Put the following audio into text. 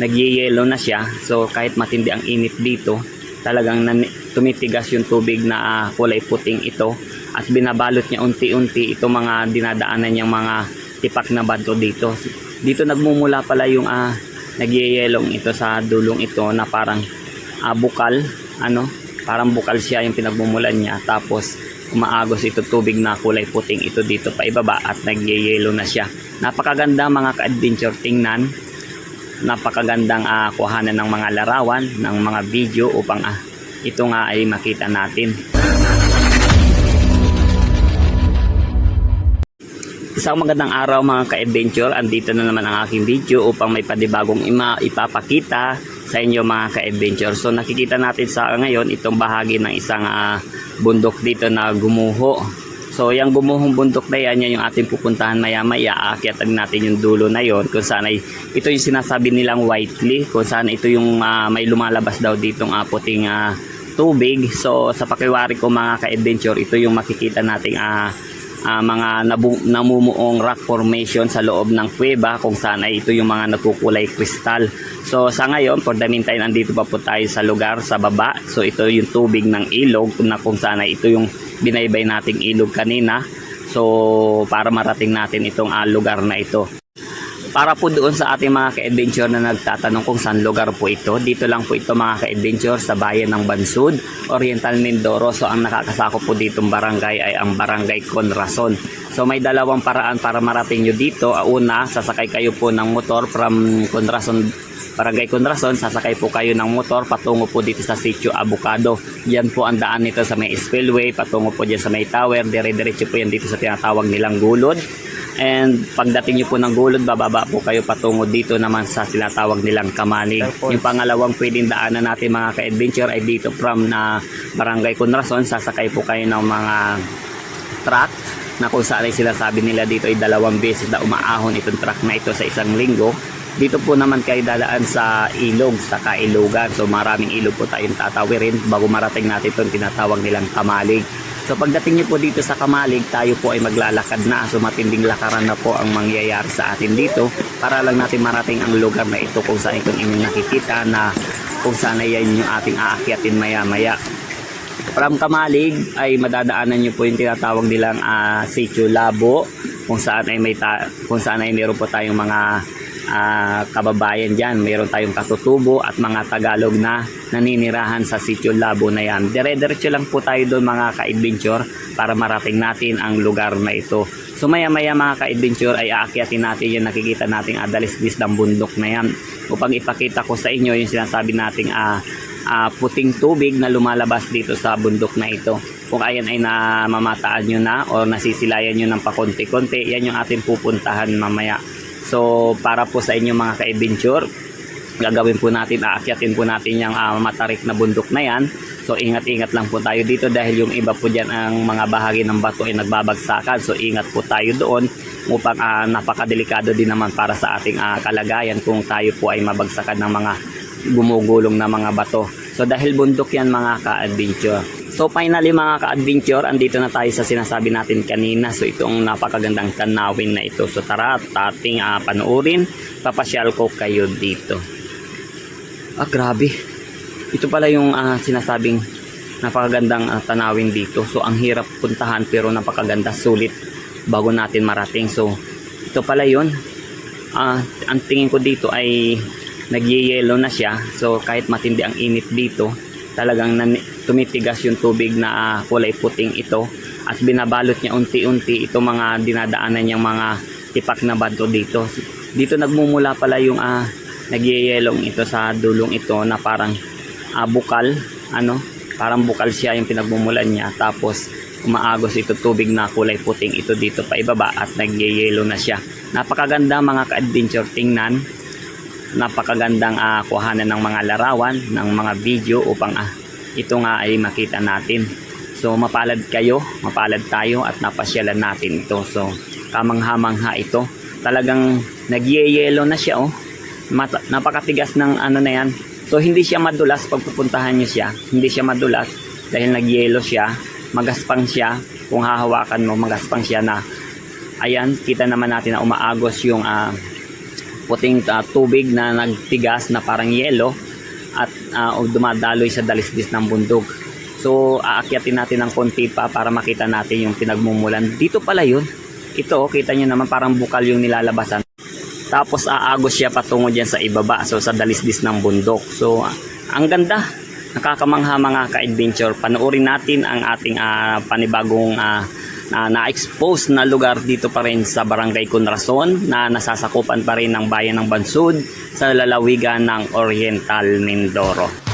nagyeyelo na siya. So kahit matindi ang init dito, talagang tumitigas yung tubig na ah, kulay puting ito at binabalot niya unti-unti itong mga dinadaanan niyang mga tipak na bato dito. Dito nagmumula pala yung ah, nagyeyelong ito sa dulong ito na parang ah, bukal, ano, parang bukal siya yung pinagmumulan niya tapos umaagos ito tubig na kulay puting ito dito pa ibaba at nagyeyelo na siya. Napakaganda mga ka-adventure tingnan napakagandang ah, kuhanan ng mga larawan, ng mga video upang ah, ito nga ay makita natin. Isang magandang araw mga ka-adventure, andito na naman ang aking video upang may padibagong ima ipapakita sa inyo mga ka-adventure. So nakikita natin sa ngayon itong bahagi ng isang ah, bundok dito na gumuho. So yung gumuhong bundok na yan, yan yung ating pupuntahan maya maya. Aakyatan natin yung dulo na yon kung saan ay ito yung sinasabi nilang whitely, kung saan ito yung ah, may lumalabas daw ditong uh, puting ah, tubig. So sa pakiwari ko mga ka-adventure, ito yung makikita nating ah, ah, mga nabu- namumuong rock formation sa loob ng kuweba kung saan ay ito yung mga natukulay kristal. So sa ngayon, for the meantime, andito pa po tayo sa lugar sa baba. So ito yung tubig ng ilog na kung saan ay ito yung binaybay nating ilog kanina. So para marating natin itong ah, lugar na ito. Para po doon sa ating mga ka-adventure na nagtatanong kung saan lugar po ito, dito lang po ito mga ka-adventure sa bayan ng Bansud, Oriental Mindoro. So ang nakakasako po ditong barangay ay ang barangay Conrason. So may dalawang paraan para marating nyo dito. Una, sasakay kayo po ng motor from Conrason Barangay Conrason, sasakay po kayo ng motor patungo po dito sa Sitio Abukado. Yan po ang daan nito sa may spillway, patungo po dyan sa may tower. Dire-diretso po yan dito sa tinatawag nilang gulod. And pagdating nyo po ng gulod, bababa po kayo patungo dito naman sa tinatawag nilang kamalig. Yung pangalawang pwedeng daanan natin mga ka-adventure ay dito from na Barangay Conrason, sasakay po kayo ng mga truck na kung saan ay sila sabi nila dito ay dalawang beses na umaahon itong truck na ito sa isang linggo. Dito po naman kayo dadaan sa ilog, sa kailugan. So maraming ilog po tayong tatawirin bago marating natin itong tinatawag nilang kamalig. So pagdating niyo po dito sa Kamalig, tayo po ay maglalakad na. So matinding lakaran na po ang mangyayari sa atin dito para lang natin marating ang lugar na ito kung saan itong inyong nakikita na kung saan ay yan yung ating aakyatin maya-maya. From Kamalig ay madadaanan niyo po yung tinatawag nilang uh, Sitio Labo kung saan ay may ta- kung saan ay meron po tayong mga ah, kababayan diyan, meron tayong katutubo at mga Tagalog na naninirahan sa Sitio Labo na yan. Dire-diretso lang po tayo doon mga ka-adventure para marating natin ang lugar na ito. So maya-maya mga ka-adventure ay aakyatin natin yung nakikita nating adalis-dis ng bundok na yan upang ipakita ko sa inyo yung sinasabi nating ah, ah, puting tubig na lumalabas dito sa bundok na ito. Kung ayan ay namamataan nyo na o nasisilayan nyo ng pakonti-konti, yan yung ating pupuntahan mamaya. So para po sa inyo mga ka-adventure, gagawin po natin, aakyatin po natin yung ah, matarik na bundok na yan. So ingat-ingat lang po tayo dito dahil yung iba po dyan ang mga bahagi ng bato ay nagbabagsakan. So ingat po tayo doon upang ah, napakadelikado din naman para sa ating ah, kalagayan kung tayo po ay mabagsakan ng mga gumugulong na mga bato. So dahil bundok yan mga ka-adventure. So finally mga ka-adventure, andito na tayo sa sinasabi natin kanina. So itong napakagandang tanawin na ito. So tara at ating ah, panoorin. Papasyal ko kayo dito. Ah grabe. Ito pala yung ah, sinasabing napakagandang ah, tanawin dito. So ang hirap puntahan pero napakaganda sulit bago natin marating. So ito pala yun. Ah, ang tingin ko dito ay nagyeyelo na siya. So kahit matindi ang init dito, talagang tumitigas yung tubig na ah, kulay puting ito at binabalot niya unti-unti itong mga dinadaanan niyang mga tipak na bato dito. Dito nagmumula pala yung ah, nagyeyelong ito sa dulong ito na parang ah, bukal, ano, parang bukal siya yung pinagmumulan niya tapos umaagos ito tubig na kulay puting ito dito pa ibaba at nagyeyelo na siya. Napakaganda mga ka-adventure tingnan napakagandang ah, kuhanan ng mga larawan, ng mga video upang ah, ito nga ay makita natin. So mapalad kayo, mapalad tayo at napasyalan natin ito. So kamangha-mangha ito. Talagang nagyeyelo na siya oh. Mata- napakatigas ng ano na yan. So hindi siya madulas pag pupuntahan niyo siya. Hindi siya madulas dahil nagyelo siya. Magaspang siya. Kung hahawakan mo, magaspang siya na ayan, kita naman natin na umaagos yung ah, puting ah, tubig na nagtigas na parang yelo at ah, dumadaloy sa dalisdis ng bundok. So aakyatin natin ng konti pa para makita natin yung pinagmumulan. Dito pala yun. Ito, kita nyo naman parang bukal yung nilalabasan. Tapos aagos siya patungo dyan sa ibaba, so sa dalisdis ng bundok. So ang ganda, nakakamangha mga ka-adventure. Panoorin natin ang ating ah, panibagong ah, na na-expose na lugar dito pa rin sa Barangay Conrason na nasasakupan pa rin ng bayan ng Bansud sa lalawigan ng Oriental Mindoro.